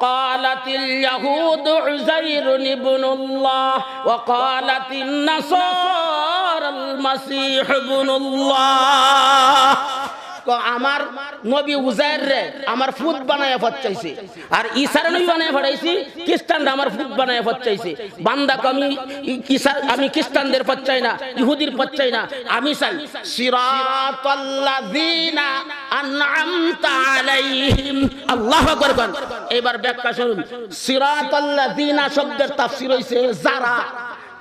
وقالت اليهود عزير ابن الله وقالت النصارى المسيح ابن الله তো আমার নবী উজায়ের রে আমার ফুট বানায় ফচ্চাইছে আর ঈসার নবী বানায় ফটাইছি খ্রিস্টানরা আমার ফুট বানায় ফচ্চাইছে বান্দাকে আমি ই- ঈসা আমি খ্রিস্টানদের পচ্চাই না, ইহুদির পচ্চাই না, আমি চাই সিরাতাল্লাযীনা আনআমতা আলাইহিম। আল্লাহু আকবার। এবার ব্যাখ্যা শুনুন। সিরাতাল্লাযীনা শব্দের তাফসীর হইছে যারা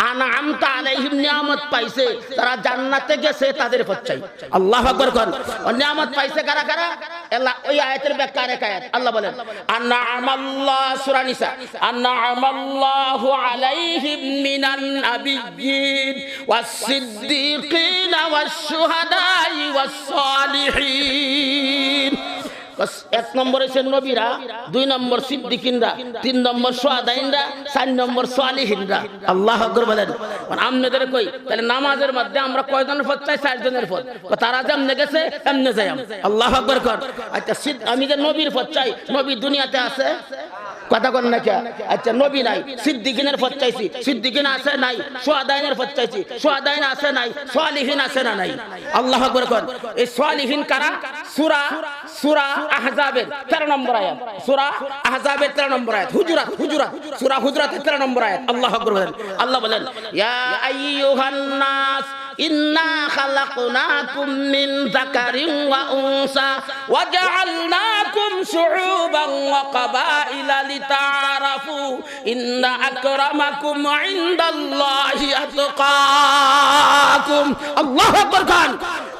আনআমতা আলাইহিম, নিয়ামত পাইছে। তারা জান্নাতে গেছে, তাদের আকবার কোন? নিয়ামত পাইছে কারা কারা? আল্লাহ ওই আয়াতের ব্যাখ্যা আরেক আয়াত। আল্লাহ বলেন, আনআমাল্লাহ, সূরা নিসা। আনআমাল্লাহু আলাইহিম মিনান নাবিয়্যিন ওয়াস-সিদ্দীকিন ওয়াশ-শুহাদাই ওয়াস-সালিহিন। বাস এক নম্বর হয়েছে নবীরা, দুই নম্বর সিদ্দিকিনরা, তিন নম্বর সোয়াদাইনরা চার নম্বর সোয়ালিহিনরা আল্লাহ আকবর বলেন। আমাদের কই? তাহলে নামাজের মধ্যে আমরা কয়জনের পথ চাই? চারজনের জনের তারা যে যেমনে গেছে এমনে যাই আল্লাহ আকবর কর। আচ্ছা আমি যে নবীর পথ চাই, নবী দুনিয়াতে আছে? কথা কন না? আচ্ছা নবী নাই, সিদ্দিকিনের পথ চাইছি। সিদ্দিকিন আছে নাই সোয়াদাইনের পথ চাইছি। সোয়াদাইন আছে নাই, সোয়ালিহিন আছে না নাই? আল্লাহ আকবর কর। এই সোয়ালিহিন কারা? সূরা সূরা আহজাবের 13 নম্বর আয়াত। সূরা আহজাবের 13 নম্বর আয়াত। হুজুরাত হুজুরাত সূরা হুজুরাতের 13 নম্বর আয়াত। আল্লাহু আকবার বলেন। আল্লাহ বলেন, ইয়া আইয়ুহান নাস ইন্না খালাকনাকুম মিন যাকারিন ওয়া উনসা ওয়া জাআলনাকুম শুউবান ওয়া কাবাইলা লিতাআরাফু ইন্না আকরামাকুম ইনদাল্লাহি আতকাকুম আল্লাহু আকবার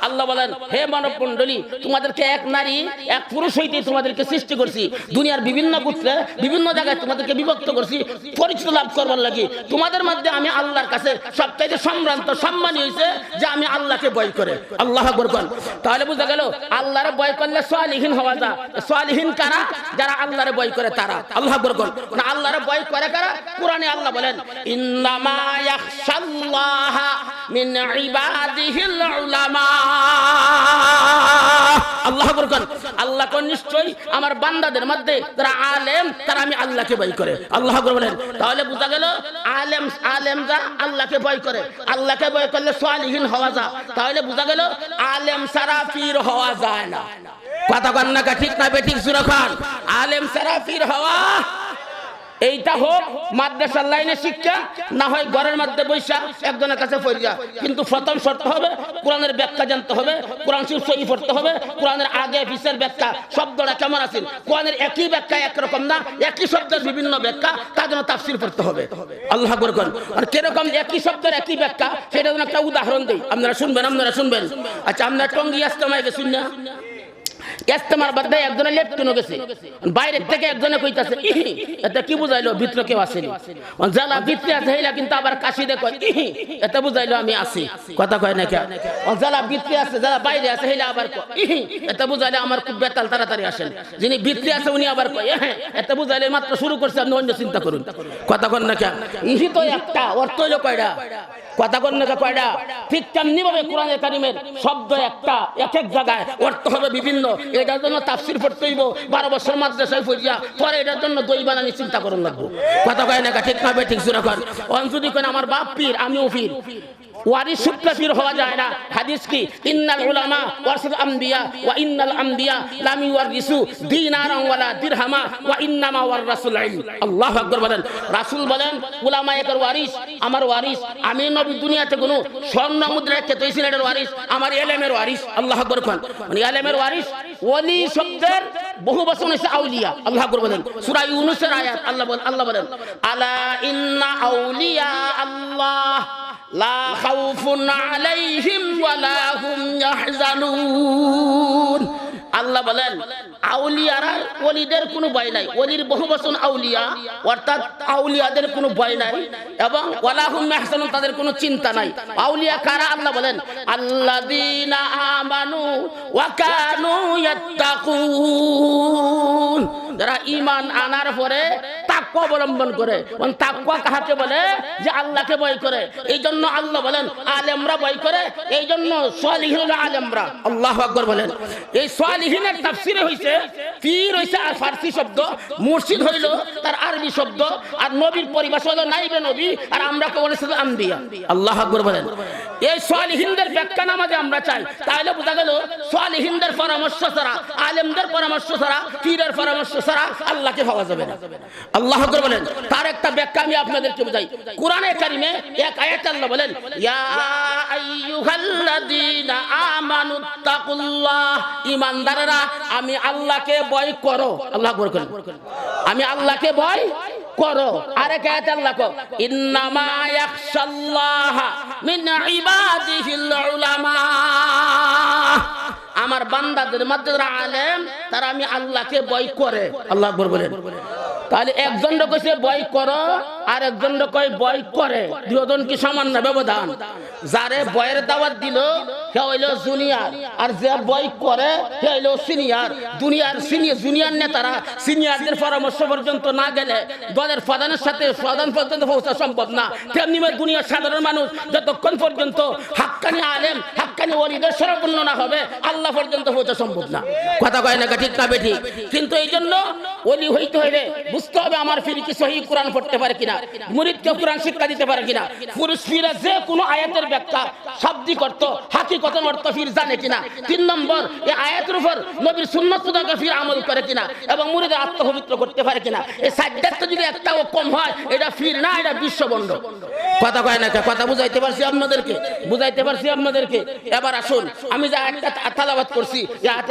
আল্লাহ বলেন, হে মানব মণ্ডলী তোমাদেরকে এক নারী, এক পুরুষ হইতে তোমাদেরকে সৃষ্টি করছি। দুনিয়ার বিভিন্ন গোত্রে, বিভিন্ন জায়গায় তোমাদেরকে বিভক্ত করছি, পরিচিত লাভ করবার লাগি। তোমাদের মধ্যে আমি আল্লাহর কাছে সবচাইতে সম্ভ্রান্ত, সম্মানী হয়েছে যে আমি আল্লাহকে বয় করে। আল্লাহ বরকন তাহলে বুঝা গেল, আল্লাহরে বয় করলে সোয়ালিহীন হওয়া যা সোয়ালিহীন কারা? যারা আল্লাহরে বয় করে তারা। আল্লাহ বরকন না, আল্লাহরে বয় করে কারা? কোরআনে আল্লাহ বলেন, ইন্নামা ইয়াখশাল্লাহ মিন ইবাদিহিল উলামা। আল্লাহ বরকন আল্লাহ কোন নিশ্চয়ই আমার বান্দাদের মধ্যে যারা আলেম, তারা আমি আল্লাহকে ভয় করে। আল্লাহ বলেন, তাহলে বোঝা গেল আলেম আলেম যা আল্লাহকে ভয় করে। আল্লাহকে ভয় করলে সোয়ালিহীন হওয়া যা তাহলে বোঝা গেল আলেম সারা পীর হওয়া যায় না। কথা কন্যাকা ঠিক না বেঠিক সুরখান আলেম সারা পীর হওয়া এইটা হোক, মাদ্রাসার লাইনে শিক্ষা, না হয় ঘরের মধ্যে বৈশা, একজনের কাছে পড়িয়া কিন্তু প্রথম শর্ত হবে, কোরআনের ব্যাখ্যা জানতে হবে, কোরআন শরীফ সহি পড়তে হবে, কোরআনের আগে পিছের ব্যাখ্যা শব্দটা কেমন আছে? কোরআনের একই ব্যাখ্যা একরকম না, একই শব্দের বিভিন্ন ব্যাখ্যা, তার জন্য তাফসির পড়তে হবে। আল্লাহ বরকন আর কীরকম একই শব্দের একই ব্যাখ্যা সেটা জন্য একটা উদাহরণ দিই। আপনারা শুনবেন আপনারা শুনবেন। আচ্ছা আপনারা টঙ্গি আস্তমায় গেছেন না? ইস্তেমার একজনে গেছে। বাইরের থেকে একজনে কইতাছে এটা কি বুঝাইলো? ভিতরে কেউ ভিতরে আছে কিন্তু আবার কাশি দেখো এটা বুঝাইলো আমি আছি কথা কয় না যারা ভিতরে আছে যারা বাইরে আছে হেলা আবার এটা বুঝাইলে আমার খুব বেতাল, তাড়াতাড়ি আসেন। যিনি ভিতরে আছে, উনি আবার কয় হ্যাঁ এটা বুঝাইলে মাত্র শুরু করছে, আপনি অন্য চিন্তা করুন। কথা কন না ইহি তো একটা অর্থ হইল কয়টা কথা কয়টা ঠিক তেমনি ভাবে কোরআনে কারিমের শব্দ একটা, এক এক জায়গায় অর্থ হবে বিভিন্ন। এটার জন্য তাফসির পড়তে হইব। বারো বছর পড়িয়া, পরে এটার জন্য দই বানানি চিন্তা করুন লাগবো। কথা কয় না ঠিক না ঠিক সুরা কর অঞ্জলি কেন আমার বাপ পীর, আমিও পীর। ওয়ারিস সূত্রে পীর হওয়া যায় না। হাদিস কি? ইন্নাল উলামা ওয়ারসাল আম্বিয়া ওয়া ইন্নাল আম্বিয়া লাম ইউরিসু দিনারান ওয়ালা দিরহামা ওয়া ইন্নামা ওয়ারাসুল ইলম। আল্লাহু আকবার বলেন। রাসূল বলেন উলামা একের ওয়ারিস আমার ওয়ারিস আমি নবী দুনিয়াতে কোনো স্বর্ণ মুদ্রা রেখে তৈরি এটার ওয়ারিস আমার এলেমের ওয়ারিস আল্লাহ আকবার কোন মানে এলেমের ওয়ারিস ওলি শব্দের বহু বচন হচ্ছে আউলিয়া। আল্লাহ আকবার বলেন। সূরা ইউনূসের আয়াত। আল্লাহ বলেন আল্লাহ বলেন, আলা ইন্না আউলিয়া আল্লাহ। লা খাউফুন আলাইহিম ওয়ালা হুম ইয়াহজানুন। আল্লাহ বলেন, আউলিয়ারা ওলিদের কোনো ভয় নাই। ওলির বহু বচন আউলিয়া, অর্থাৎ আউলিয়াদের কোনো ভয় নাই এবং ওয়ালাহুম মাহসানুন তাদের কোনো চিন্তা নাই। আউলিয়া কারা? আল্লাহ বলেন, আল্লাযীনা আমানু ওয়া কানু ইয়াত্তাকুন। যারা ঈমান আনার পরে তাকুয়া অবলম্বন করে। তাকুয়া কাহাকে বলে? যে আল্লাহকে ভয় করে। এই জন্য আল্লাহ বলেন, আলেমরা ভয় করে। এই জন্য সোয়ালিহীন আলেমরা, আল্লাহ আকবর বলেন। এই সোয়ালিহীনের তাফসিরে হইছে, পীর হইছে আর ফার্সি শব্দ, মুর্শিদ হইল তার আরবি শব্দ, আর নবীর পরিভাষা হলো নাইবে নবী, আর আমরা কে বলেছি আম্বিয়া। আল্লাহ আকবর বলেন। এই সোয়ালিহীনদের ব্যাখ্যা নামাজে আমরা চাই। তাহলে বোঝা গেল, সোয়ালিহীনদের পরামর্শ ছাড়া, আলেমদের পরামর্শ ছাড়া, পীরের পরামর্শ ছাড়া আল্লাহকে পাওয়া যাবে না। আল্লাহ আকবর বলেন। তার একটা ব্যাখ্যা আমি আপনাদেরকে বোঝাই। কোরআনে কারিমে এক আয়াত আল্লাহ বলেন, ইয়া আইয়ুহাল্লাযীনা আমানুত্তাকুল্লাহ ঈমানদাররা, আমি আল্লাহকে ভয় করো। আল্লাহ করেন আমি আল্লাহকে ভয় করো। আরেক আয়াত আল্লাহ কো ইন্নামা ইয়াখশাল্লাহ মিন ইবাদিহিল উলামা। আমার বান্দাদের মধ্যে আলেম, তারা আমি আল্লাহকে ভয় করে। আল্লাহ বলেন। তাহলে একজন কইছে ভয় করো। আর একজন ভয় করে। দুজন কি সামান্য ব্যবধান? যারে বয়ের দাওয়াত দিল, সে হইল জুনিয়র। আর যে বই করে, সে হইল সিনিয়র। দুনিয়ার সিনিয়র, জুনিয়র নেতারা সিনিয়রদের পরামর্শ পর্যন্ত না গেলে দলের প্রধানের সাথে প্রধান পর্যন্ত পৌঁছা সম্ভব না। তেমনি দুনিয়ার সাধারণ মানুষ যতক্ষণ পর্যন্ত হাক্কানি আলেম, হাক্কানি ওলিদের সরপূর্ণ না হবে, আল্লাহ পর্যন্ত পৌঁছা সম্ভব না। কথা কয় না ঠিক না বেঠি কিন্তু এই জন্য ওলি হইতে হইলে বুঝতে হবে আমার ফিরি কি সহি কোরআন পড়তে পারে কিনা। মুরিদকে কোরআন শিক্ষা দিতে পারে কিনা? যে কোনো আয়াতের ব্যাখ্যা অর্থ ফির জানে কিনা? তিন নম্বর এই আয়াতের উপর নবীর সুন্নত মুতাবিক ফির আমল করে কিনা? এবং মুরিদের আত্মপবিত্র করতে পারে কিনা? এই যদি একটাও কম হয়, এটা ফির না, এটা কথা কয় না কথা বুঝাইতে পারছি আপনাদেরকে? বুঝাইতে পারছি আপনাদেরকে? এবার আসুন, আমি যা একটা তালাবাত করছি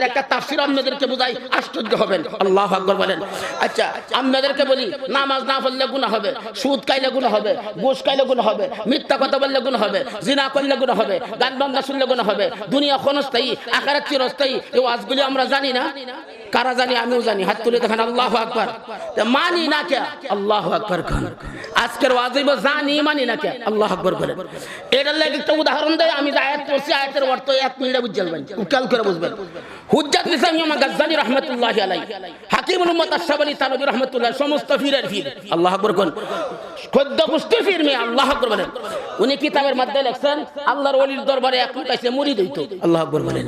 একটা তাফসির আপনাদেরকে বুঝাই, আশ্চর্য হবেন। আল্লাহ আকবর বলেন। আচ্ছা আপনাদেরকে বলি, নামাজ না পড়লে গুণা হবে। সুদ কাইলে গুণ হবে, ঘুষ কাইলে গুণ হবে, মিথ্যা কথা বললে গুণ হবে, জিনা করলে গুণ হবে, গান বাংলা শুনলে গুণ হবে, দুনিয়া ক্ষণস্থায়ী আকারের চিরস্থায়ী, এই ওয়াজগুলি আমরা জানি না। কারা জানি? আমিও জানি। হাত তুলে দেখেন, আল্লাহ আকবর। মানি না কে? আল্লাহ আকবর খান আজকের ওয়াজিব জানি, মানি না কে? আল্লাহ আকবর বলেন এটার লাগে একটা উদাহরণ দেয়, আমি আয়াত পড়ছি, আয়াতের অর্থ এক মিনিটে বুঝতে পারবেন খেয়াল করে বুঝবেন। হুজ্জাত নিসাম ইমাম গাজ্জালি রাহমাতুল্লাহ আলাই হাকিমুল উম্মত আশরাফ আলী রাহমাতুল্লাহ, সমস্ত ফিরের ফির আল্লাহ আকবর কোন। খদ্দ গোষ্ঠীর ফির মে আল্লাহ আকবর বলেন। উনি কিতাবের মধ্যে লেখছেন, আল্লাহর ওলির দরবারে এক লুকাইছে মুরিদ হইতো আল্লাহ আকবর বলেন।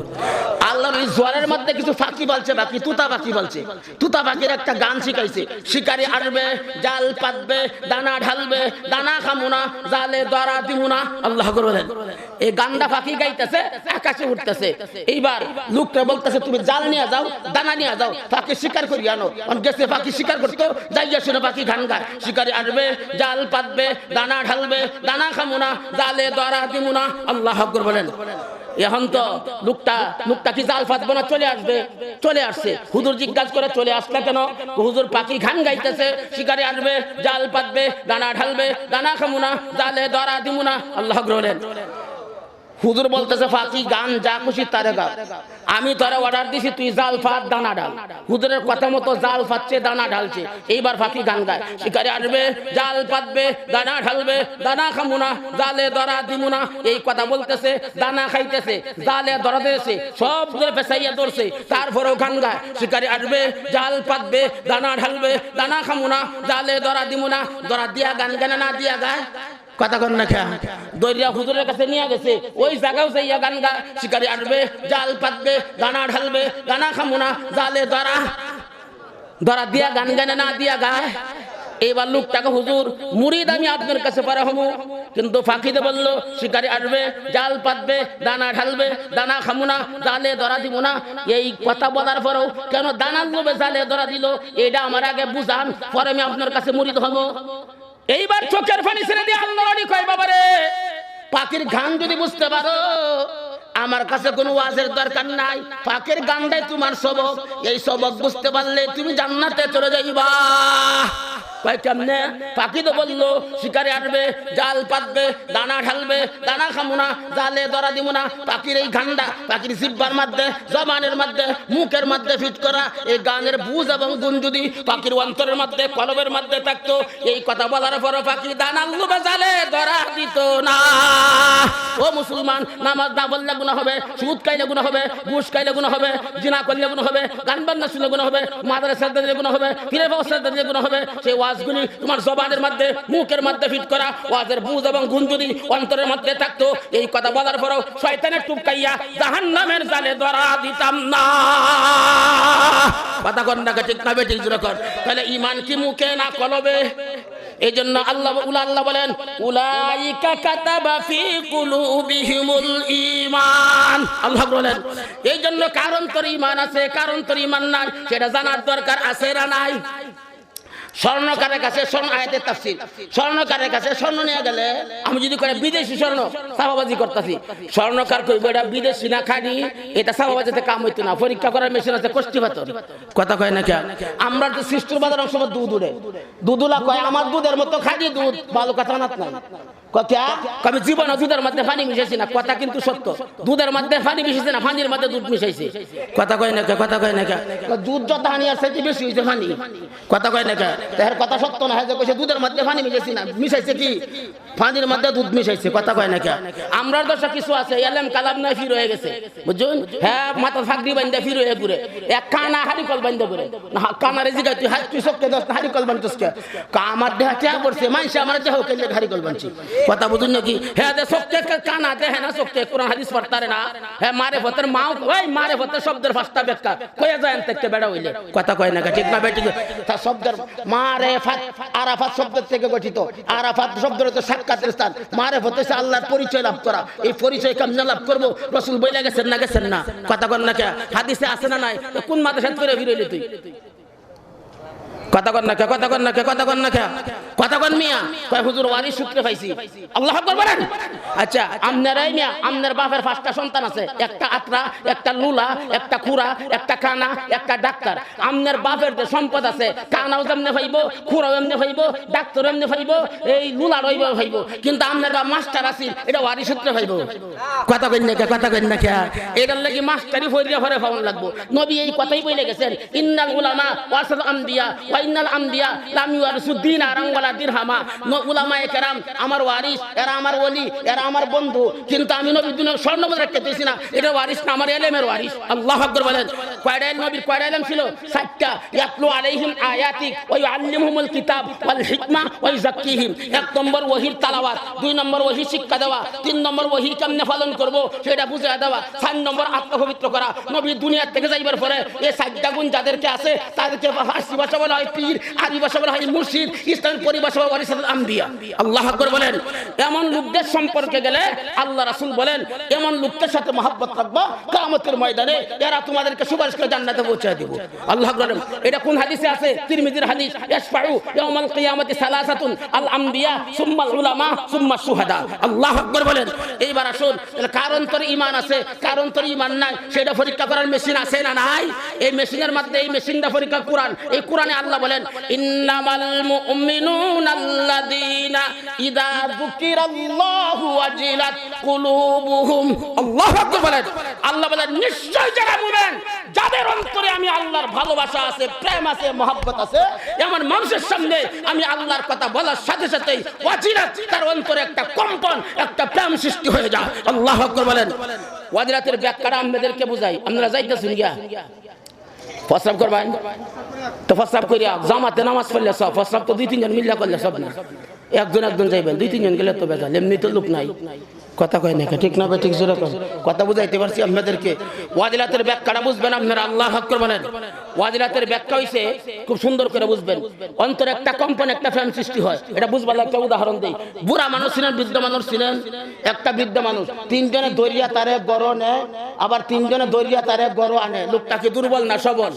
আল্লাহর জোয়ারের মধ্যে কিছু ফাঁকি বলছে, বাকি তুতা বলছে। তুতা একটা গান শিখাইছে। শিকারি আসবে জাল পাতবে, দানা ঢালবে, দানা খামুনা জালে দরা দিমুনা আল্লাহ আকবর বলেন। এই গান্ডা পাখি গাইতেছে, আকাশে উঠতেছে। এইবার লোকটা বলতেছে, তুমি জাল নিয়ে যাও, দানা নিয়ে যাও পাখি শিকার করি আনো। গেছে পাখি শিকার করতো, যাইয়া শুনে পাখি গান গায়। শিকারি আসবে জাল পাতবে, দানা ঢালবে, দানা খামুনা জালে দরা দিমুনা আল্লাহ আকবর বলেন। এখন তো লোকটা লোকটা কি জাল ফাতবো না চলে আসবে? চলে আসছে। হুজুর জিজ্ঞাসা করে চলে আসলে কেন? হুজুর পাখি ঘান গাইতেছে। শিকারে আসবে, জাল পাতবে দানা ঢালবে, দানা খামুনা জালে দরা দিমুনা আল্লাহ বলেন হুজুর বলতেছে, ফাঁকি, গান যা খুশি তারে গা আমি তোরা অর্ডার দিছি, তুই জাল ফাত দানা ডাল হুজুরের কথা মতো জাল ফাচ্ছে দানা ঢালছে। এইবার ফাঁকি গান গায়। শিকারে আসবে, জাল পাতবে দানা ঢালবে, দানা খামুনা জালে দরা দিমুনা এই কথা বলতেছে, দানা খাইতেছে, জালে দরা দিয়েছে, সব ধরে পেশাইয়া ধরছে। তারপরেও গান গায়। শিকারে আসবে, জাল পাতবে দানা ঢালবে, দানা খামুনা জালে দরা দিমুনা দরা দিয়া গান গানা না দিয়া গায়? কথা কন না দরিয়া হুজুরের কাছে নিয়ে গেছে। ওই জায়গাও যাইয়া গান গা শিকারি আসবে জাল পাতবে, দানা ঢালবে, দানা খামুনা জালে ধরা ধরা দিয়া গান গানে, না দিয়া গায়। এবার লোকটাকে হুজুর মুরিদ আমি আপনার কাছে পারা হব কিন্তু ফাঁকিতে বলল, শিকারি আসবে জাল পাতবে, দানা ঢালবে, দানা খামুনা জালে ধরা দিব না। এই কথা বলার পরেও কেন দানার লোভে জালে ধরা দিল? এটা আমার আগে বুঝান, পরে আমি আপনার কাছে মুরিদ হব এইবার চোখের পানি ছেড়ে দিয়ে আল্লাহ কয়, বাবারে, পাখির গান যদি বুঝতে পারো, আমার কাছে কোনো ওয়াজের দরকার নাই। পাখির গানটাই তোমার সবক। এই সবক বুঝতে পারলে তুমি জান্নাতে চলে যাইবা। কেমনে পাখি তো বলল, শিকারে জাল পাতবে, দানা ঢালবে, দানা না, জালে দিব না, পাখির এই গান্ডা পাখির জবানের মুখের ফিট করা, এই গানের বুঝ এবং গুণ যদি পাখির অন্তরের কলবের থাকতো, এই কথা বলার পর পাখি দানা জালে ধরা দিত না। ও মুসলমান, নামাজ না বললে হবে, সুদ খাইলে গুণা হবে, ঘুষ খাইলে হবে, জিনা করলে হবে, গান বান্না শুনলে হবে মাদারে শ্রদ্ধা দিলে হবে বাবা শ্রদ্ধা দিলে হবে সেই ওয়াজগুলি তোমার জবানের মধ্যে, মুখের মধ্যে ফিট করা। ওয়াজের বুঝ এবং গুণ যদি অন্তরের মধ্যে থাকতো, এই কথা বলার পরেও শয়তানের টুপকাইয়া জাহান্নামের জালে ধরা দিতাম না। কথা কর না ঠিক না বেঠিক কর। তাহলে ইমান কি মুখে না কলবে? এই জন্য আল্লাহ, উলা আল্লাহ বলেন, উলাইকা কাতাবা ফি কুলুবিহিমুল ঈমান। আল্লাহ বলেন এই জন্য কারণ তোর ঈমান আছে, কারণ তোর ঈমান নাই, সেটা জানার দরকার আছে না নাই? স্বর্ণকারের কাছে স্বর্ণ আয়াতের তাফসির। স্বর্ণকারের কাছে স্বর্ণ নিয়ে গেলে আমি যদি করে বিদেশি স্বর্ণ সাবাবাজি করতেছি। স্বর্ণকার কইব, এটা বিদেশি না খানি এটা সাবাবাজিতে কাম হইতো না, পরীক্ষা করার মেশিন আছে কষ্টি ভাতর কথা কয় না কে? আমরা তো সৃষ্টির বাজার অংশ দুধ উড়ে। দুধুলা কয়, আমার দুধের মতো খালি দুধ, ভালো কথা না কথা? পানি মিশাইছি না? কথা কিন্তু সত্য। দুধের মধ্যে মিশাইছে না মধ্যে দুধ মিশাইছে। কথা কথা দুধ যত বেশি কথা কথা সত্য না দুধের মধ্যে না, মিশাইছে কি? মধ্যে দুধ মিশাইছে, কথা কয় না কে? আমরা দশা কিছু আছে এলএম কালাম না ফির হয়ে গেছে। বুঝুন হ্যাঁ মাথা ফাগড়ি বান্ধে ফির হয়ে ঘুরে। এক কানা হাড়ি কল বান্ধে ঘুরে। কানা রেজি গাই তুই হাত, তুই সবকে দশ হাড়ি কল কে? আমার দেহা টিয়া পড়ছে মাইসে আমার দেহ কেলে হাড়ি কল বানছি? কথা বুঝুন নাকি? হ্যাঁ দে সবকে কানা দেহে না সবকে কোরআন হাদিস পড়তারে না। হ্যাঁ মারে ভতের মাও, ওই মারে ভতের শব্দের ফাস্তা বেক্কা কয়ে যায় থেকে বেড়া হইলে। কথা কয় না ঠিক না বেটি তা শব্দের মারে ফাত, আরাফাত শব্দের থেকে গঠিত। আরাফাত শব্দের হচ্ছে সাক্ষাতের স্থান। মারে হতে আল্লাহর পরিচয় লাভ করা। এই পরিচয় কেমনে লাভ করব? রসুল বইলে গেছেন না গেছেন না? কথা কন না কে, হাদিসে আছে না নাই? তো কোন মাথা সাত করে ফিরইলি তুই? কথা কন না কে, কথা না কে, কথা না কে? কথা মিয়া। কয়, হুজুর, ওয়ারি সূত্রে পাইছি। আল্লাহ আকবার বলেন। আচ্ছা আমনারাই মিয়া, আমনের বাপের পাঁচটা সন্তান আছে। একটা আত্রা একটা লুলা, একটা খুরা একটা কানা একটা ডাক্তার। আমনের বাপের যে সম্পদ আছে, কানাও যেমনে পাইব খুরাও এমনি পাইব ডাক্তার এমনি পাইব, এই লুলা রইব পাইব। কিন্তু আমনের বা মাস্টার আছিল এটা ওয়ারি সূত্রে পাইব। কথা কইন না কে, কথা কইন না কে? এটার লাগি মাস্টারি ফরিয়া ফরে পাওয়ান লাগবো। নবী এই কথাই বলে গেছেন, ইন্নাল উলামা ওয়াসাল আমদিয়া ওয়া ইন্নাল আমদিয়া লাম ইউয়ারিসু দিনারান ওয়ালা দিরহামা। উলামায়ে কেরাম, আমার ওয়ারিস, এরা আমার ওলি, এরা আমার বন্ধু, কিন্তু আমি নবী দুনিয়ার স্বর্ণ মুদ্রা রাখতেছি না। এটা ওয়ারিস না, আমার এলেমের ওয়ারিস। আল্লাহ আকবার বলেন, কয়টা নবীর, কয়টা ইলম ছিল? সাতটা। ইয়াতলু আলাইহিম আয়াতি ওয়া ইউআল্লিমুহুমুল কিতাব ওয়াল হিকমা ওয়া ইউযাক্কিহিম। এক নম্বর ওহির তালাওয়াত, দুই নম্বর ওহি শিক্ষা দেওয়া, তিন নম্বর ওহি কেমনে পালন করব সেটা বুঝিয়ে দেওয়া, চার নম্বর আত্মপবিত্র করা। নবী দুনিয়ার থেকে যাইবার পরে এই সাতটা গুণ যাদেরকে আছে, তাদেরকে ফার্সি ভাষা বলা হয় পীর হয় আম্বিয়া। আল্লাহ বলেন, এমন লোকদের সম্পর্কে গেলে আল্লাহ রাসূল বলেন, এমন লোকদের সাথে রাখব, কিয়ামতের ময়দানে এরা তোমাদেরকে সুপারিশ করে জান্নাতে পৌঁছে দিব। আল্লাহ এটা কোন হাদিসে আছে? তিরমিজির হাদিস ইয়াউমাল কিয়ামতি সালাসাতুন আল উলামা সুম্মা শুহাদা। আল্লাহ বলেন, এইবার আসুন কারণ তোর ঈমান আছে কারণ তোর ঈমান নাই, সেটা পরীক্ষা করার মেশিন আছে না নাই? এই মেশিনের মধ্যে, এই মেশিনটা পরীক্ষা কোরআন, এই কোরআনে আল্লাহ বলেন, ইন্নামাল মুমিনুনা আল্লাযীনা ইযা যুকিরাল্লাহু ওয়াজিলাত কুলুবুহুম। বলেন। আল্লাহ বলেন, নিশ্চয় যারা মুমিন, যাদের অন্তরে আমি আল্লাহর ভালোবাসা আছে, প্রেম আছে, মহব্বত আছে, এমন মানুষের সামনে আমি আল্লাহর কথা বলার সাথে সাথেই ওয়াজিলাত, তার অন্তরে একটা কম্পন, একটা প্রেম সৃষ্টি হয়ে যায়। আল্লাহ বলেন। ওয়াজিলাতের ব্যাখ্যাটা আমাদেরকে বুঝাই। আপনারা যাইতেছেন গিয়া? প্রস্রাব করবেন? তো প্রস্রাব করিয়া জামাতে নামাজ পড়লে সব প্রস্রাব তো দুই তিনজন মিল্লা করলে সব না। একজন একজন যাইবেন, দুই তিনজন গেলে তো বেজাল এমনি তো লোক নাই। কথা কয় না ঠিক না ঠিক জোরে কথা বুঝাইতে পারছি আপনাদেরকে। ওয়াজিলাতের ব্যাখ্যাটা বুঝবেন আপনারা, আল্লাহ হক করবেন ওয়াজিলাতের ব্যাখ্যা হইছে, খুব সুন্দর করে বুঝবেন। অন্তর একটা কম্পন, একটা ফ্যান সৃষ্টি হয়। এটা বুঝবার একটা উদাহরণ দেই। বুড়া মানুষ ছিলেন, বৃদ্ধ মানুষ ছিলেন, একটা বৃদ্ধ মানুষ। তিনজনে দরিয়া তারে গড় নেয় আবার তিনজনে দরিয়া তারে গড় আনে। লোকটা কি দুর্বল না সবল?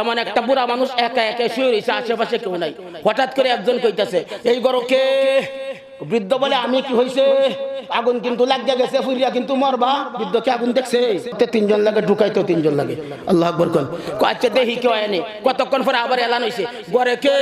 এমন একটা বুড়া মানুষ একা একা শুয়ে রয়েছে, আশেপাশে কেউ নাই। হঠাৎ করে একজন কইতাছে, এই গড় কে? বৃদ্ধ বলে, আমি কি হইছে? আগুন কিন্তু লাগিয়া গেছে ফুরিয়া কিন্তু মরবা। বৃদ্ধ কি আগুন দেখছে? তিনজন লাগে ঢুকাইতো তিনজন লাগে। আল্লাহ আকবর কোন। আচ্ছা দেখি কেউ আয়নি কতক্ষণ পরে আবার এলান হইছে। গড়ে কে?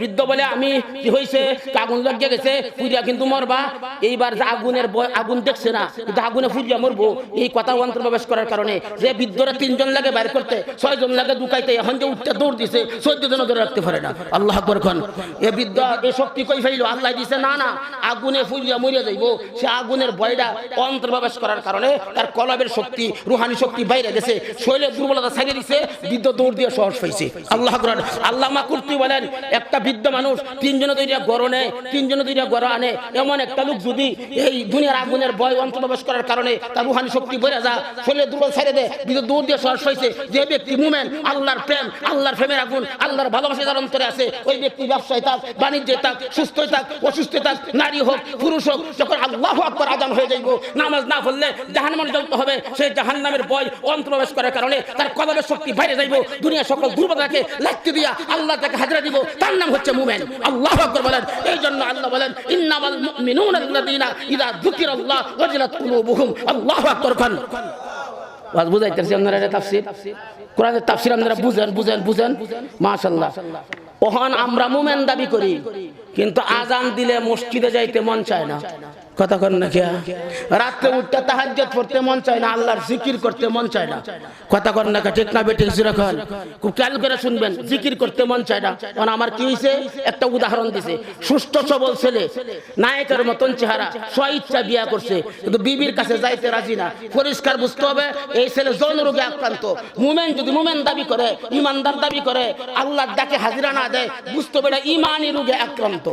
বৃদ্ধ বলে, আমি, কি হইছে? আগুন লাগিয়া গেছে ফুরিয়া কিন্তু মরবা। এইবার যে আগুনের আগুন দেখছে না, কিন্তু আগুনে ফুরিয়া মরবো, এই কথা অন্তর্প্রবেশ করার কারণে যে বৃদ্ধরা তিনজন লাগে বাইর করতে, ছয়জন লাগে ঢুকাইতে, এখন যে উঠতে দৌড় দিছে, চোদ্দ জন ধরে রাখতে পারে না। আল্লাহ আকবর খান এ বৃদ্ধ, এ শক্তি কই ফেইল আল্লাহ দিছে, না না আগুনে ফুরিয়া মরিয়া যাইব। সে আগুনের বয়টা অন্তর্প্রবেশ করার কারণে তার কলবের শক্তি, রুহানি শক্তি বাইরে গেছে। শৈলের দুর্বলতা ছাড়িয়ে দিছে, বৃদ্ধ দৌড় দিয়ে সহজ হয়েছে আল্লাহ আকবর। আল্লাহ মাকুর্তি বলেন, একটা বৃদ্ধ মানুষ তিনজনে দুইটা গড় নেয়, তিনজনে দুইটা গড় আনে। এমন একটা লোক যদি এই দুনিয়ার আগুনের ভয় অন্তর্বাস করার কারণে তার রুহানি শক্তি বেড়ে যা শরীরে দুর্বল ছেড়ে দেয় কিন্তু দূর দিয়ে সরস হয়েছে যে ব্যক্তি মুমেন, আল্লাহর প্রেম, আল্লাহর প্রেমের আগুন, আল্লাহর ভালোবাসা যার অন্তরে আছে। ওই ব্যক্তি ব্যবসায় থাক, বাণিজ্যে থাক সুস্থ থাক অসুস্থ থাক নারী হোক, পুরুষ হোক, যখন আল্লাহ আকবর আজান হয়ে যাইব, নামাজ না পড়লে জাহান মানে জ্বলতে হবে। সেই জাহান নামের ভয় অন্তর্বাস করার কারণে তার কদমের শক্তি বাইরে যাইব দুনিয়া সকল দুর্বলতাকে লাগতে দিয়া আল্লাহ তাকে হাজরা দিব। তার নাম হচ্ছে মুমেন। আল্লাহ আকবর বলেন এই জন্য আল্লাহ বলেন, ইন্নামাল মুমিনুন আল্লাযীনা ইযা যুকিরাল্লাহ ওয়াজিলাত কুলুবুহুম। আল্লাহু আকবর খান ওয়াজ বুঝাইতেছি আপনারা এটা তাফসীর। কোরআনের তাফসির আপনারা বুঝেন বুঝেন বুঝেন। মাশাল্লাহ ওহান আমরা মুমেন দাবি করি, কিন্তু আজান দিলে মসজিদে যাইতে মন চায় না। কথা কর না কে রাত্রে উঠতে তাহাজ্জুদ পড়তে মন চায় না আল্লাহর জিকির করতে মন চায় না। কথা কর না কে ঠিক না বেঠিক সুরাখন খুব খেয়াল করে শুনবেন জিকির করতে মন চায় না। কারণ আমার কি হইছে? একটা উদাহরণ দিছে। সুস্থ সবল ছেলে নায়কের মতন চেহারা স্বইচ্ছা বিয়া করছে কিন্তু বিবির কাছে যাইতে রাজি না। পরিষ্কার বুঝতে হবে এই ছেলে যৌন রোগে আক্রান্ত। মুমেন যদি মুমেন দাবি করে ইমানদার দাবি করে আল্লাহর ডাকে হাজিরা না দেয় বুঝতে হবে ইমানি রোগে আক্রান্ত।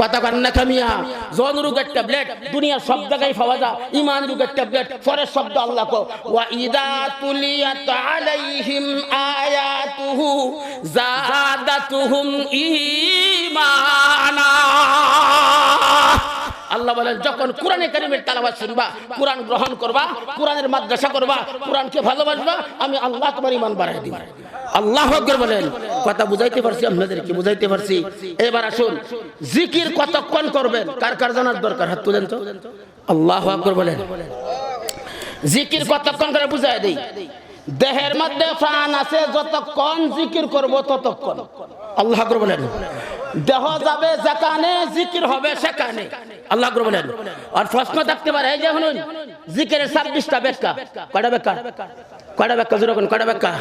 কথা কর না কামিয়া যৌন রোগের ট্যাবলেট দুনিয়ার সব জায়গায় পাওয়া যায়। ইমান রোগের ট্যাবলেট পরের শব্দ আল্লাহ কো। ওয়া ইদা তুলিয়াত আলাইহিম আয়াতুহু জাদাতুহুম ঈমানা। আল্লাহ বলেন, যখন কোরআনে কারিমের তালাবাত শুনবা, কোরআন গ্রহণ করবা, কোরআনের মাদ্রাসা করবা, কোরআনকে ভালোবাসবা, আমি আল্লাহ তোমার ইমান বাড়াই দিব। আল্লাহ আকবার বলেন, কথা বুঝাইতে পারছি, আপনাদেরকে বুঝাইতে পারছি। এবার আসুন, জিকির কতক্ষণ করবেন? কার কার জানার দরকার? হাত তুলেন তো। আল্লাহ আকবার বলেন, জিকির কতক্ষণ করে বুঝাই দেই? দেহের মধ্যে প্রাণ আছে, যতক্ষণ জিকির করব ততক্ষণ। আল্লাহ আকবার বলেন দেহ যাবে যেখানে, জিকির হবে সেখানে। আল্লাহ বলেন। আর প্রশ্ন থাকতে পারে, এই যে শুনুন, জিকিরের ছাব্বিশটা ব্যাখ্যা। কয়টা ব্যাখ্যা? কয়টা ব্যাখ্যা যেরকম কয়টা ব্যাখ্যা?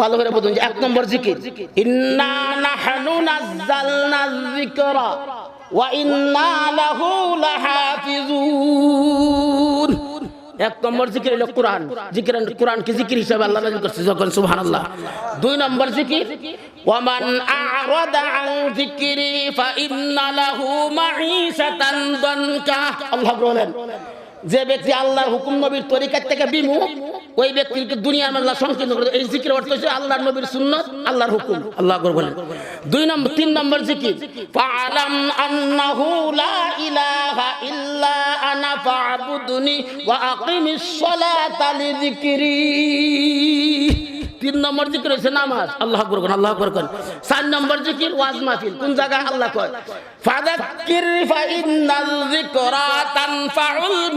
ভালো করে বলুন এক নম্বর জিকির। ইন্না নাহনু নাযালনা যিকরা ওয়া ইন্না লাহু লাহাফিজুন। এক নম্বর জিকির হলো কোরআন। জিকির কোরআন কি জিকির হিসাবে আল্লাহ নাজিল করছে? যখন সুবহানাল্লাহ। দুই নম্বর জিকির, ওয়ামান আ'রাদা আন যিকরি ফা ইন্না লাহু মাঈশাতান দানকা। আল্লাহ বলেন যে ব্যক্তি আল্লাহর হুকুম নবীর তরিকার থেকে বিমুখ, ওই ব্যক্তিকে দুনিয়ার মাল্লা সংকীর্ণ করে এই জিকির অর্থ হচ্ছে আল্লাহর নবীর সুন্নত, আল্লাহর হুকুম। আল্লাহ বলেন। দুই নম্বর, তিন নম্বর জিকির। ফাআলাম আন্নাহু লা ইলাহা ইল্লা আনা ফা'বুদনি ওয়া আকিমিস সালাতা লিযিকরি। তিন নম্বর জিকির হচ্ছে নামাজ। আল্লাহ আকবার কোন আল্লাহ আকবার কোন চার নম্বর জিকির, ওয়াজ মাহফিল। কোন জায়গায় আল্লাহ কয়? ফাযাক্কির ফাইন্নাল যিকরা তানফাউল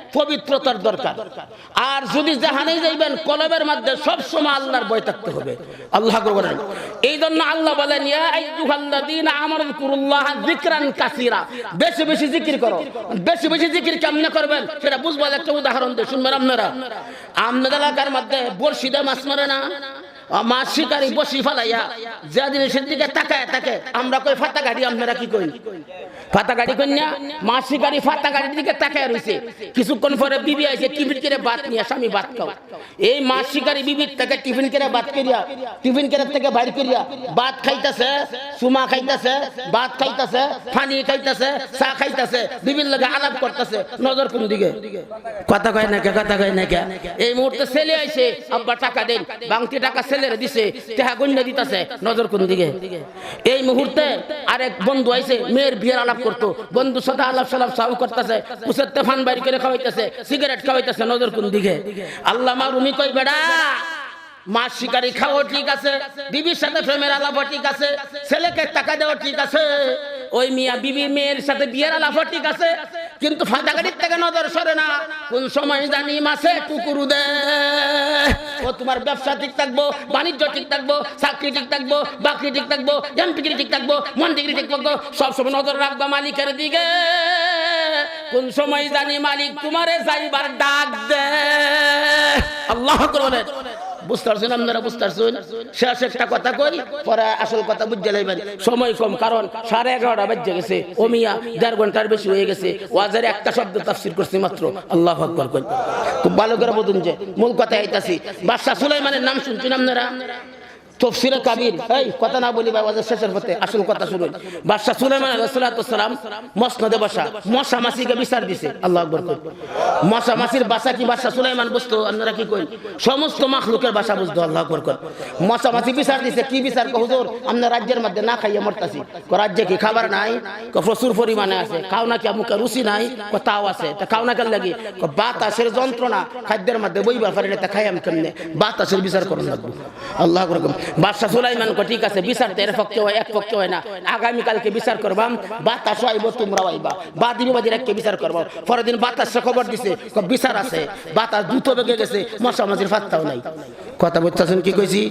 পবিত্রতার দরকার। আর যদি জাহানে যাইবেন, কলবের মধ্যে সব সময় আল্লাহর বই থাকতে হবে। আল্লাহ বলেন এই জন্য আল্লাহ বলেন, ইয়া আইয়ুহাল্লাযীনা আমানু কুরুল্লাহ যিকরান কাসীরা। বেশি বেশি জিকির করো। বেশি বেশি জিকির কেমনে করবেন? সেটা বুঝবার একটা উদাহরণ দিয়ে শুনবেন আপনারা। আপনাদের এলাকার মধ্যে বর্ষিদা মাছ মারে না? বসি ফেলাইয়া তাকে আমরা কই গাড়ি কিছুক্ষণ পরে বিবি টিফিন ভাত নিয়ে স্বামী খাও। এই থেকে টিফিন ভাত করিয়া, টিফিন করে থেকে বাইর করিয়া খাইতেছে সুমা খাইতেছে খাইতেছে খাইতেছে, চা খাইতেছে আলাপ করতেছে, নজর কোন দিকে? কথা কয় না কথা কয় না এই মুহূর্তে ছেলে আইছে, আব্বা টাকা দেন বাংতি টাকা ছেলের দিছে তেহা গন্যা দিতেছে, নজর কোন দিকে? এই মুহূর্তে আরেক বন্ধু আইছে, মেয়ের বিয়ের আলাপ করতো, বন্ধু সদা আলাপ সালাপ সাউ করতেছে কুসের তেফান বাইরে করে খাওয়াইতেছে, সিগারেট খাওয়াইতেছে, নজর কোন দিকে? আল্লাহ মারুমি কই বেড়া মাছ শিকারি খাওয়া ঠিক আছে বিবির সাথে প্রেমের আলাপ ঠিক আছে ছেলেকে টাকা দেওয়া ঠিক আছে ওই মিয়া বিবি মেয়ের সাথে বিয়ের আলাপ ঠিক আছে কিন্তু ফাঁদা গাড়ির থেকে নজর সরে না কোন সময় জানি মাসে কুকুরু দে ও তোমার ব্যবসা ঠিক থাকব বাণিজ্য ঠিক থাকব চাকরি ঠিক থাকব বাকরি ঠিক থাকব এমপিগিরি ঠিক থাকব মন্দিগিরি ঠিক থাকব সবসময় নজর রাখবা মালিকের দিকে। কোন সময় জানি মালিক তোমারে যাইবার ডাক দে। আল্লাহ বলেন। বুঝতে পারছেন পরে আসল কথা বুঝতে লাইবেন সময় কারণ সাড়ে এগারোটা বাজে গেছে। ওমিয়া দেড় ঘণ্টার বেশি হয়ে গেছে। ওয়াজারে একটা শব্দ তাফসির করছি মাত্র। আল্লাহ কই। খুব ভালো যে, মূল কথা আইতাছি। বাদশাহ সুলাইমানের নাম শুনছেন আপনারা? তফসিরে কাবির। এই, কথা না বলি ওয়াজের শেষের পথে আসল কথা শুনুন। বাদশাহ সুলাইমান আলাইহিস সালাম মসনদে বসা, মশা মাসিকে বিচার দিছে। আল্লাহ আকবার কই। মশা মাসির বাসা কি বাদশাহ সুলাইমান বুঝতো? আপনারা কি কই? সমস্ত মাখলুকের বাসা বুঝতো, আল্লাহ আকবার কই। মশা মাসি বিচার দিছে, কি বিচার কো হুজুর? আমরা রাজ্যের মধ্যে না খাইয়ে মরতাছি। কো রাজ্যে কি খাবার নাই? কো প্রচুর পরিমাণে আছে। খাও না কি মুখে রুচি নাই? কো তাও আছে। তা খাও না কেন লাগি? কো বাতাসের যন্ত্রণা খাদ্যের মধ্যে বইবার পারি না তা খাইয়াম কেমনে? বাতাসের বিচার করুন লাগবো। আল্লাহ আকবার বাদশাহ সুলাইমান কো ঠিক আছে, বিচার তো এর পক্ষে হয়, এক পক্ষে হয় না। আগামী কালকে বিচার করবাম, বাতাস আইব তোমরা আইবা। বাদি বিবাদীর এককে বিচার করবা। পরের দিন বাতাস খবর দিছে বিচার আছে। বাতাস দ্রুত বেগে গেছে মশা মাঝির ফাত্তাও নাই। কথা বলতেছেন, কি কইছি?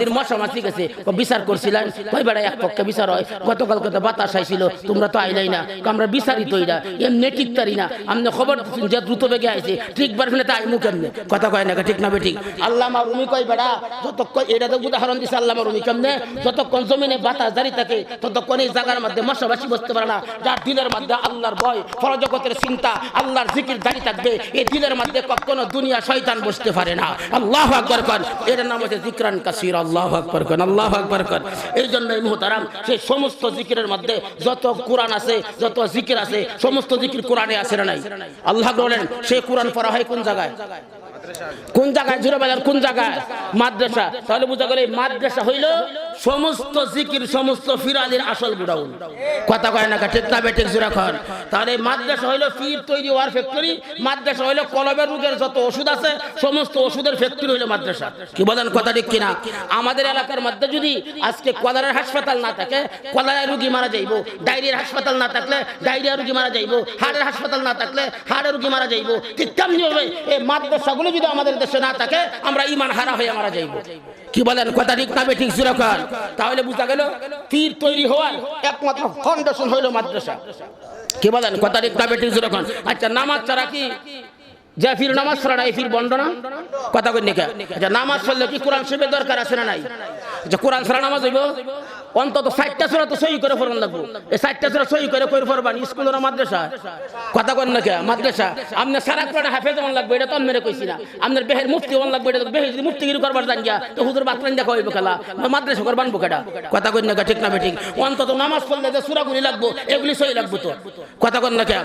দিন মশা মাছি গেছে। বিচার করছিলেন। কই বেড়া, এক পক্ষে বিচার হয়। গতকাল কত বাতাস আইছিল, তোমরা তো আইলাই না। আমরা বিচারিত না এমনি ঠিক তারি না। আপনি খবর যে দ্রুত বেগে আইছে। ঠিক বার ফেলে তাই মুখ এমনি কথা কয় না ঠিক না বেঠিক আল্লাহ রুমি কই বেড়া, যতক্ষণ এটা তো উদাহরণ দিছে, আল্লাহ রুমি কেমনে? যতক্ষণ জমিনে বাতাস জারি থাকে, ততক্ষণ এই জায়গার মধ্যে মশাবাসী বসতে পারে না। যার দিলের মধ্যে আল্লাহর ভয় ফরজগতের চিন্তা, আল্লাহর জিকির জারি থাকবে, এই দিলের মধ্যে কখনো দুনিয়া শয়তান বসতে পারে না। আল্লাহ আকবর কর এর নাম হচ্ছে জিক্রান কাসির। আল্লাহ আকবর কর আল্লাহ আকবর কর এই জন্য এই মুহতারাম, সেই সমস্ত জিকিরের মধ্যে যত কোরআন আছে, যত জিকির আছে, সমস্ত জিকির কোরআনে আছে না নাই? আল্লাহ বলেন সেই কোরআন পড়া হয় কোন জায়গায়? কোন জায়গায়? জুড়ে বাজার কোন জায়গায়? মাদ্রাসা। তাহলে বুঝা গেল মাদ্রাসা হইল সমস্ত জিকির, সমস্ত ফিরালির আসল গুড়াউন। কথা কয় না ঠিক না বেঠিক খান তাহলে মাদ্রাসা হইল ফির তৈরি হওয়ার ফ্যাক্টরি মাদ্রাসা হইল কলবের রোগের যত ওষুধ আছে, সমস্ত ওষুধের ফ্যাক্টরি হইল মাদ্রাসা। কি বলেন কথা ঠিক কিনা? আমাদের এলাকার মধ্যে যদি আজকে কলারের হাসপাতাল না থাকে কলারের রুগী মারা যাইব, ডায়রিয়ার হাসপাতাল না থাকলে ডায়রিয়া রুগী মারা যাইব, হাড়ের হাসপাতাল না থাকলে হাড়ের রুগী মারা যাইব, ঠিক তেমনি হবে এই মাদ্রাসাগুলো যদি আমাদের দেশে না থাকে, আমরা ইমান হারা হয়ে মারা যাইব। কি বলেন কথা ঠিক না ঠিক সুরক্ষণ তাহলে বুঝা গেল, তীর তৈরি হওয়ার একমাত্র ফাউন্ডেশন হইল মাদ্রাসা। কি বলেন, কথা হবে ঠিক সুরক্ষণ? আচ্ছা নামাজ ছাড়া কি জাফির ফির নামাজ ছাড়া নাই? ফির বন্ধ না? কথা কই নিকা আচ্ছা নামাজ পড়লে কি কোরআন শরীফের দরকার আছে না নাই? আচ্ছা কোরআন ছাড়া নামাজ হইব? অন্তত ষাটটা সুরা তো সই করে পড়ন লাগবো। এই ষাটটা সুরা সই করে করে পড়বান? স্কুল না মাদ্রাসা? কথা কন না কে? মাদ্রাসা? আপনি সারা কোরআন হাফেজ মন লাগবে, এটা তো আমি মেরে কইছি না। আপনার বেহের মুফতি মন লাগবে, এটা তো বেহের যদি মুফতিগিরি করবার জান গিয়া, তো হুজুর বাতরান দেখা হইবে খেলা মাদ্রাসা করবান বুকেটা কথা কন না কে? ঠিক না ঠিক। অন্তত নামাজ পড়লে যে সুরা সুরাগুলি লাগবো, এগুলি সই লাগবো তো। কথা কন না কে?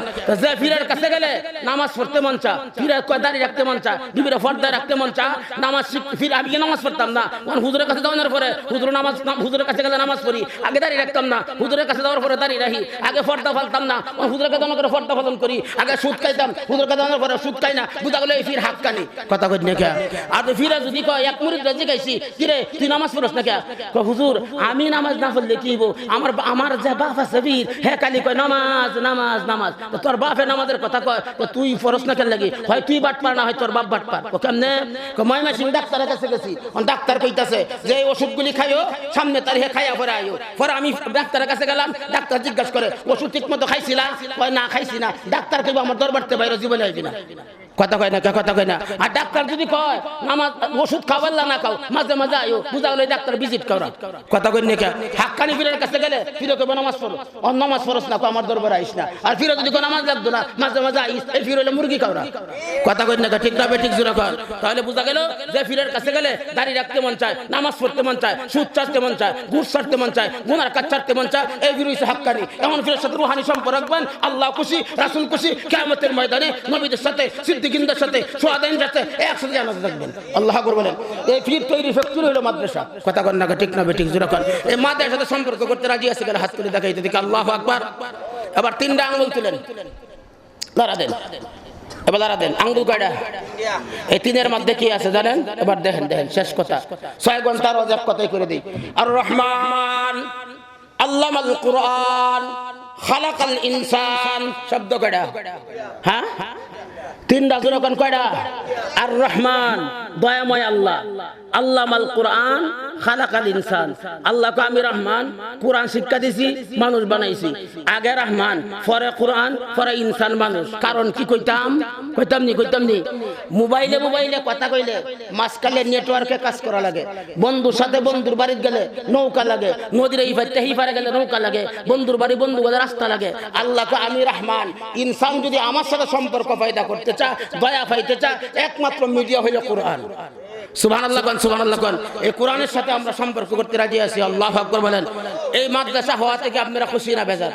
যে ফিরের কাছে গেলে নামাজ পড়তে মন চা ফিরে দাঁড়িয়ে রাখতে মন চা বিবিরা ফর্দায় রাখতে মন চা নামাজ ফির আমি নামাজ পড়তাম না। হুজুরের কাছে যাওয়ার পরে হুজুর নামাজ হুজুরের কাছে গেলে নামাজ পড়ি। আগে দাঁড়িয়ে রাখতাম না। হুজুরের কাছে যাওয়ার পরে দাঁড়িয়ে রাখি। আগে ফর্দা ফালতাম না। হুজুরের কাছে পরে ফর্দা ফালন করি। আগে সুদ খাইতাম। হুজুরের কাছে পরে সুদ খাই না। বুঝা গেলে ফির হাত কানি কথা কই না কে আর ফিরে যদি কয়, এক মুরিদ রাজি গাইছি কিরে তুই নামাজ পড়স না কে হুজুর, আমি নামাজ না পড়লে কি হইব? আমার আমার যে বাপ আছে বীর, হে কালি কয়, নামাজ নামাজ নামাজ। তোর বাপে নামাজের কথা কয়। তুই ফরস না কেন লাগি? হয় তুই বাট পার না হয় তোর বাপ বাট পার। ও কেমনে? ময়মা সিং ডাক্তারের কাছে গেছি। ডাক্তার কইতাছে যে ওষুধগুলি খাইও, সামনে তার হে খাইয়া পরে আয়ো। পরে আমি ডাক্তারের কাছে গেলাম, ডাক্তার জিজ্ঞাসা করে, ওষুধ ঠিক মতো খাইছিলা না, খাইছি না। ডাক্তার কেউ আমার দরবারতে বাইরে জীবনে আইবি না। কথা কয় না কে কথা কয় না। আর ডাক্তার যদি কয়, নামাজ, ওষুধ খাওয়াল্লা না খাও, মাঝে মাঝে আয়ো, বুঝা গেলে ডাক্তার ভিজিট করা। কথা কই না কে? হাক্কানি ফিরের কাছে গেলে ফিরে কবে নামাজ পড়ো। অন নামাজ পড়স না আমার দরবার আইস না। আর ফিরে যদি নামাজ লাগতো না, মাঝে মাঝে আইস। এই ফিরে হলে মুরগি খাওয়া কথা কই না কে? ঠিক না ঠিক জোরা কর। তাহলে বুঝা গেল যে ফিরের কাছে গেলে দাঁড়িয়ে রাখতে মন চায়, নামাজ পড়তে মন চায়, সুদ চাষতে মন চায়, ঘুষ ছাড়তে মন চায়, গুনার কাজ ছাড়তে মন চায়, এই ফিরে হইছে হাক্কানি। এমন ফিরের সাথে রুহানি সম্পর্ক রাখবেন, আল্লাহ খুশি, রাসুল খুশি, কেয়ামতের ময়দানে নবীদের সাথে সিদ্দিকিনদের সাথে সোয়াদাইন সাথে একসাথে জানাতে থাকবেন। আল্লাহ করে বলেন, এই ফির তৈরি ফ্যাক্টরি হলো মাদ্রাসা। কথা কন না, ঠিক না জোরা কন। এই মাদ্রাসার সাথে সম্পর্ক করতে রাজি আছে গেলে হাত করে দেখাইতে দেখি, আল্লাহ আকবার। আবার তিনটা আঙুল তুলেন। এবার দাঁড়া দেন, আঙ্গুল কয়টা? এই তিনের মধ্যে কি আছে জানেন? এবার দেখেন দেখেন, শেষ কথা। ছয় কথাই করে দিই। আর রহমান, আল্লামাল কুরআন, খালাকাল ইনসান, শব্দ কয়টা? হ্যাঁ? তিনটা জনগণ কয়টা? আর রহমান দয়াময় আল্লাহ। আল্লাহ মাল কোরআন খালাকাল ইনসান। আল্লাহকে আমি রহমান, কোরআন শিক্ষা দিছি, মানুষ বানাইছি। আগে রহমান, পরে কোরআন, পরে ইনসান মানুষ। কারণ কি কইতাম? কইতাম নি কইতাম নি? মোবাইলে মোবাইলে কথা কইলে মাঝখানে নেটওয়ার্কে কাজ করা লাগে। বন্ধুর সাথে বন্ধুর বাড়িতে গেলে নৌকা লাগে। নদীর এই পারে এই পারে গেলে নৌকা লাগে। বন্ধুর বাড়ি, বন্ধু গেলে রাস্তা লাগে। আল্লাহকে আমি রহমান, ইনসান যদি আমার সাথে সম্পর্ক পয়দা করতে চা দয়া পাইতে চা একমাত্র মিডিয়া হইল কোরআন। সাথে আমরা সম্পর্ক করতে রাজি আছি, আল্লাহ বলেন। এই মাদ্রাসা হওয়া থেকে আপনারা খুশি না, বেজার।